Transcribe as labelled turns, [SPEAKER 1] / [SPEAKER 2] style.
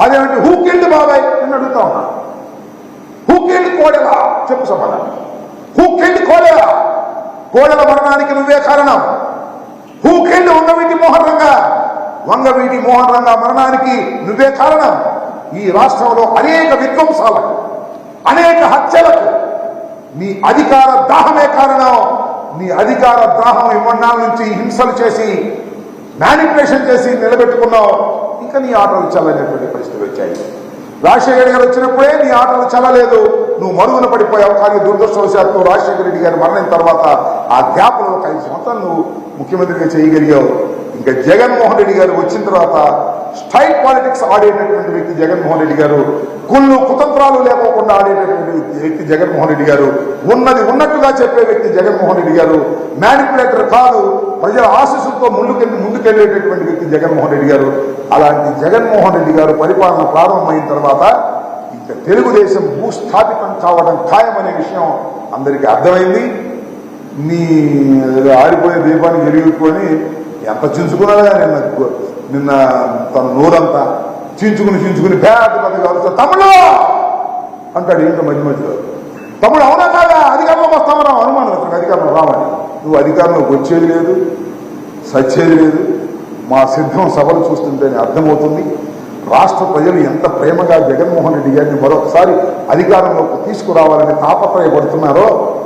[SPEAKER 1] అదేంటి who killed బాబాయ్ అని అడుగుతా ఉన్నా. Who killed Kodela? చెప్పు సమాధానం. Who killed Kodela? కోడెల మరణానికి నువ్వే కారణం. Who killed Vangaveeti Mohan Ranga? Vangaveeti Mohan Ranga మరణానికి నువ్వే కారణం. ఈ రాష్ట్రంలో అనేక విధ్వంసాలకు అనేక హత్యలకు నీ అధికార దాహమే కారణం. నీ అధికార దాహం ఇవ్వడాల నుంచి హింసలు చేసి మ్యానిపులేషన్ చేసి నిలబెట్టుకున్నావు. ఇంకా నీ ఆటలు చల్లనేటువంటి వచ్చాయి. రాజశేఖర రెడ్డి గారు వచ్చినప్పుడే నీ ఆటలు చల్లలేదు నువ్వు మరుగున పడిపోయావు కానీ దురదృష్టవశాత్తు రాజశేఖర రెడ్డి గారు మరణిన తర్వాత ఆ గ్యాప్లో ఒక ఐదు సంవత్సరాలు నువ్వు ముఖ్యమంత్రిగా చేయగలిగావు. ఇంకా జగన్మోహన్ రెడ్డి గారు వచ్చిన తర్వాత స్టైల్ పాలిటిక్స్ ఆడేటటువంటి వ్యక్తి జగన్మోహన్ రెడ్డి గారు కుళ్ళు కుతంత్రాలు లేకోకుండా ఆడేటటువంటి వ్యక్తి- జగన్మోహన్ రెడ్డి గారు ఉన్నది ఉన్నట్టుగా చెప్పే వ్యక్తి జగన్మోహన్ రెడ్డి గారు మ్యానిపులేటర్ కాదు ప్రజల ఆశీస్సులతో ముందుకెళ్ళి ముందుకెళ్ళేటటువంటి వ్యక్తి జగన్మోహన్ రెడ్డి గారు. అలాంటి జగన్మోహన్ రెడ్డి గారు పరిపాలన ప్రారంభమైన తర్వాత ఇంకా తెలుగుదేశం భూస్థాపితం కావడం ఖాయమనే విషయం అందరికీ అర్థమైంది. నీ ఆరిపోయే దీపాన్ని ఎరుగుకొని ఎంత చించుకున్నాడా నిన్న నిన్న తన నోరంతా చించుకుని చించుకుని పేద పెద్ద కావచ్చు తమ్ముడు! అంటాడు ఏంటో మధ్య మధ్యలో. తమ్ముడు అవునా కాదా? అధికారంలోకి వస్తామన్నావు అనుమానం అతనికి అధికారంలో రావాలి. నువ్వు అధికారంలోకి వచ్చేది లేదు సచ్చేది లేదు. మా సిద్ధం సభలు చూస్తుంటేనే అర్థమవుతుంది. రాష్ట్ర ప్రజలు ఎంత ప్రేమగా జగన్మోహన్ రెడ్డి గారిని మరొకసారి అధికారంలోకి తీసుకురావాలని తాపత్రయపడుతున్నారో